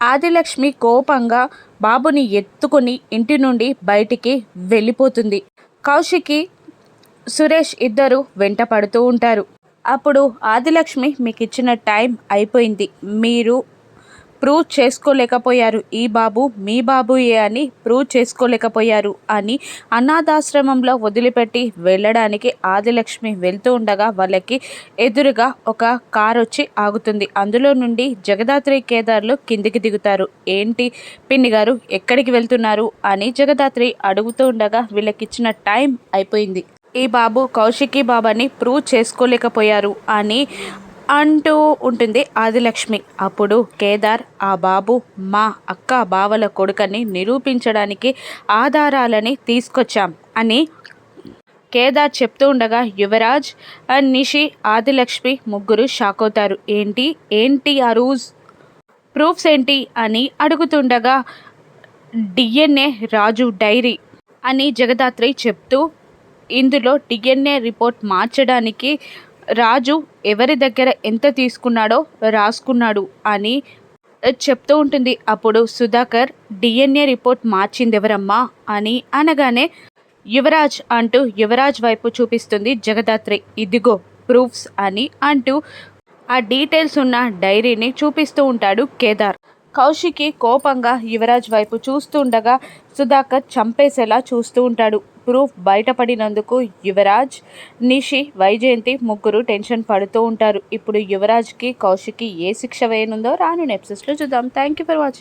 ఆదిలక్ష్మి కోపంగా బాబుని ఎత్తుకొని ఇంటి నుండి బయటికి వెళ్ళిపోతుంది. కౌశికి సురేష్ ఇద్దరు వెంట పడుతూ ఉంటారు. అప్పుడు ఆదిలక్ష్మి మీకు ఇచ్చిన టైం అయిపోయింది. మీరు ప్రూవ్ చేసుకోలేకపోయారు. ఈ బాబు మీ బాబుయే అని ప్రూవ్ చేసుకోలేకపోయారు అని అనాథాశ్రమంలో వదిలిపెట్టి వెళ్ళడానికి ఆదిలక్ష్మి వెళ్తూ ఉండగా వాళ్ళకి ఎదురుగా ఒక కార్ వచ్చి ఆగుతుంది. అందులో నుండి జగదాత్రి కేదార్లు కిందికి దిగుతారు. ఏంటి పిన్ని గారు ఎక్కడికి వెళ్తున్నారు? అని జగదాత్రి అడుగుతూ ఉండగా వీళ్ళకి ఇచ్చిన టైం అయిపోయింది. ఈ బాబు కౌశికీ బాబాని ప్రూవ్ చేసుకోలేకపోయారు అని అంటూ ఉంటుంది ఆదిలక్ష్మి. అప్పుడు కేదార్ ఆ బాబు మా అక్క బావల కొడుకని నిరూపించడానికి ఆధారాలని తీసుకొచ్చాం అని కేదార్ చెప్తూ ఉండగా యువరాజ్ అండ్ నిషి ఆదిలక్ష్మి ముగ్గురు షాక్ అవుతారు. ఏంటి? ఏంటి ఆ రూజ్ ప్రూఫ్స్ ఏంటి? అని అడుగుతుండగా డిఎన్ఏ రాజు డైరీ అని జగదాత్రి చెప్తూ ఇందులో డిఎన్ఏ రిపోర్ట్ మార్చడానికి రాజు ఎవరి దగ్గర ఎంత తీసుకున్నాడో రాసుకున్నాడు అని చెప్తూ ఉంటుంది. అప్పుడు సుధాకర్ డిఎన్ఏ రిపోర్ట్ మార్చింది ఎవరమ్మా అని అనగానే యువరాజ్ అంటూ యువరాజ్ వైపు చూపిస్తుంది జగదాత్రి. ఇదిగో ప్రూఫ్స్ అని అంటూ ఆ డీటెయిల్స్ ఉన్న డైరీని చూపిస్తూ ఉంటాడు కేదార్. కౌశికి కోపంగా యువరాజ్ వైపు చూస్తుండగా సుధాకర్ చంపేసేలా చూస్తూ ఉంటాడు. ప్రూఫ్ బయటపడినందుకు యువరాజ్ నిషి వైజయంతి ముగ్గురు టెన్షన్ పడుతూ ఉంటారు. ఇప్పుడు యువరాజ్కి కౌశికి ఏ శిక్ష వేయనుందో రాను నెప్సెస్లో చూద్దాం. Thank you for watching